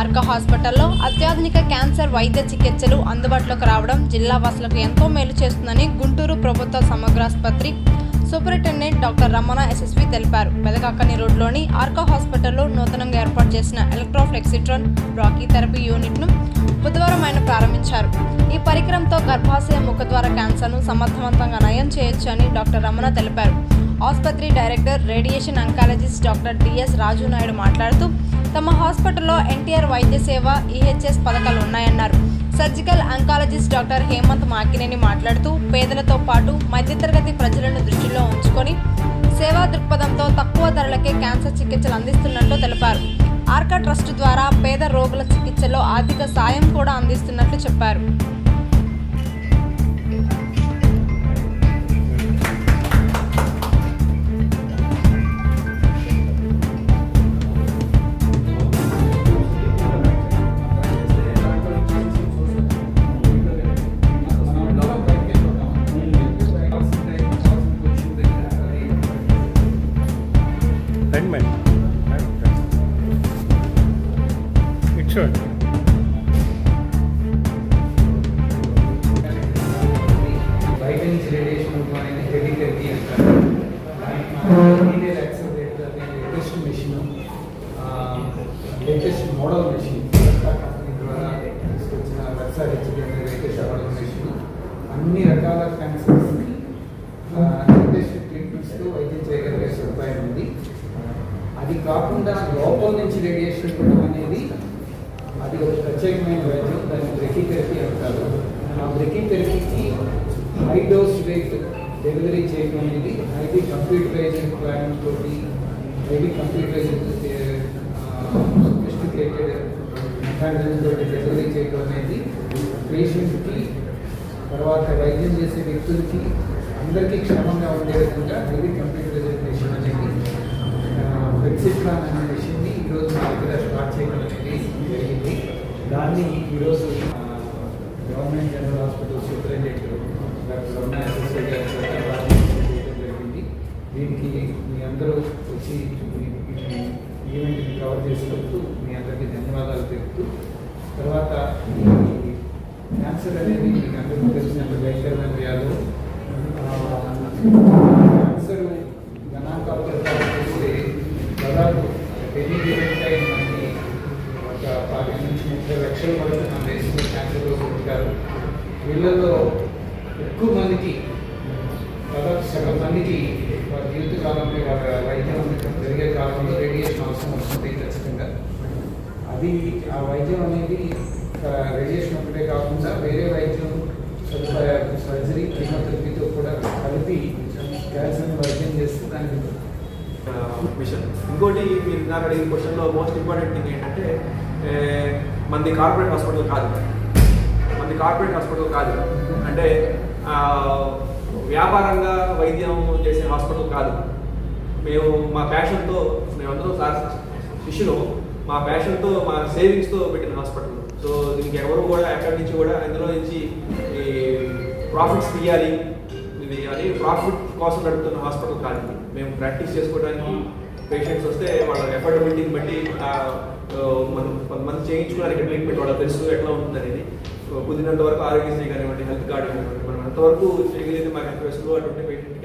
అర్క హాస్పిటల్లో అత్యాధునిక క్యాన్సర్ వైద్య చికిత్సలు అందుబాటులోకి రావడం జిల్లా వాసులకు ఎంతో మేలు చేస్తుందని గుంటూరు ప్రభుత్వ సమగ్రాసుపత్రి సూపరింటెండెంట్ డాక్టర్ రమణ ఎస్ఎస్వి తెలిపారు. మెదకాకని రోడ్లోని ఆర్కా హాస్పిటల్లో నూతనంగా ఏర్పాటు చేసిన ఎలక్ట్రోఫ్లెక్సిట్రాన్ బ్రాకీథెరపీ యూనిట్ను బుధవారం ఆయన ప్రారంభించారు. ఈ పరికరంతో గర్భాశయ ముఖద్వార క్యాన్సర్ను సమర్థవంతంగా నయం చేయొచ్చు అని డాక్టర్ రమణ తెలిపారు. ఆసుపత్రి director radiation oncologist doctor D S Raju Naidu మాట్లాడుతూ తమ హాస్పిటల్లో ఎన్టీఆర్ వైద్య సేవ ఈహెచ్ఎస్ పథకాలు ఉన్నాయన్నారు. Surgical oncologist doctor Hemanth Makineni మాట్లాడుతూ పేదలతో పాటు మధ్యతరగతి ప్రజలను దృష్టిలో ఉంచుకొని సేవా దృక్పథంతో తక్కువ ధరలకే క్యాన్సర్ చికిత్సలు అందిస్తున్నట్లు తెలిపారు. ఆర్కా ట్రస్ట్ ద్వారా పేద రోగుల చికిత్సలో ఆర్థిక సాయం కూడా అందిస్తున్నట్లు చెప్పారు. అనే లేటెస్ట్ మోడల్ మెషిన్ కంపెనీ ద్వారా తీసుకొచ్చిన website HD latest model machine అన్ని రకాల క్యాన్సర్స్కి లేటెస్ట్ ట్రీట్మెంట్స్తో వైద్యం చేయగలిగే సదుపాయం ఉంది అది కాకుండా లోపల నుంచి రేడియేషన్ అనేది అది ఒక ప్రత్యేకమైన వైద్యం. దాన్ని బ్రెకింగ్ థెరపీ అంటారు. ఆ బ్రెకింగ్ థెరపీకి హై డోస్ వెయిట్ డెలివరీ చేయడం అనేది హైలీ కంప్యూటరైజ్డ్ ప్లాన్ తోటి హైలీ కంప్యూటరైజ్డ్ సొఫిస్టికేటెడ్ మెకానిజం తోటి డెలివరీ చేయడం అనేది పేషెంట్కి తర్వాత వైద్యం చేసే వ్యక్తులకి అందరికీ క్షేమంగా ఉండే విధంగా హైలీ పేషెంట్ అనేది ఫ్లెక్సిప్లాన్ అనేది దాన్ని ఈరోజు ఆ, government general hospital superintendent doctor Ramana associate గారి చేత ప్రారంభించడం జరిగింది. దీనికి మీ అందరూ వచ్చి ఈ- ఈ ఈవెంట్ని కవర్ చేసినందుకు మీ అందరికీ ధన్యవాదాలు తెలుపుతూ తర్వాత ఈ క్యాన్సర్ అనేది మీకు అందరికీ తెలిసినట్టు భయంకరమైన వ్యాధులు క్యాన్సర్ గణాంకాలు చూస్తే దాదాపు ఎన్ని టైం మనకి ఒక ఇరవై లక్షల వరకు మన దేశంలో క్యాన్సర్లో ఉంటారు. వీళ్ళలో ఎక్కువ మందికి దాదాపు సగం మందికి వారి జీవిత కాలంలో వారి వైద్యం అందడం జరిగే కాలంలో రేడియేషన్ అవసరం వస్తుంది ఖచ్చితంగా. అది ఆ వైద్యం అనేది రేడియేషన్ ఒకటే కాకుండా వేరే వైద్యం సదుపాయాలు సర్జరీ కీమోథెరపీతో కూడా కలిపి క్యాన్సర్ వైద్యం చేస్తే దానికి మిషన్. ఇంకోటి మీరు నాకు అడిగిన క్వశ్చన్లో మోస్ట్ ఇంపార్టెంట్ థింగ్ ఏంటంటే మనది కార్పొరేట్ హాస్పిటల్ కాదు. మనది కార్పొరేట్ హాస్పిటల్ కాదు. అంటే వ్యాపారంగా వైద్యం చేసే హాస్పిటల్ కాదు. మేము మా ప్యాషన్తో మేమందరం సార్ శిష్యులు. మా ప్యాషన్తో మా సేవింగ్స్తో పెట్టిన హాస్పిటల్ సో దీనికి ఎవరు కూడా ఎక్కడి నుంచి కూడా ఇందులో నుంచి ఈ ప్రాఫిట్స్ తీయాలి. ఇది అది ప్రాఫిట్ కోసం నడుపుతున్న హాస్పిటల్ కాదు. మేము ప్రాక్టీస్ చేసుకోవడానికి పేషెంట్స్ వస్తే వాళ్ళ ఎఫర్డబిలిటీని బట్టి మనం కొంతమంది చేయించుకోవడానికి ట్రీట్మెంట్ వాళ్ళకి తెలుసు ఎట్లా ఉంటుంది అనేది. కుదిరినంత వరకు ఆరోగ్యశ్రీ కానివ్వండి హెల్త్ కార్డు కానివ్వండి మనం ఎంతవరకు చేయగలిగింది మాకు ఎంత వస్తుందో అటువంటి పేషెంట్కి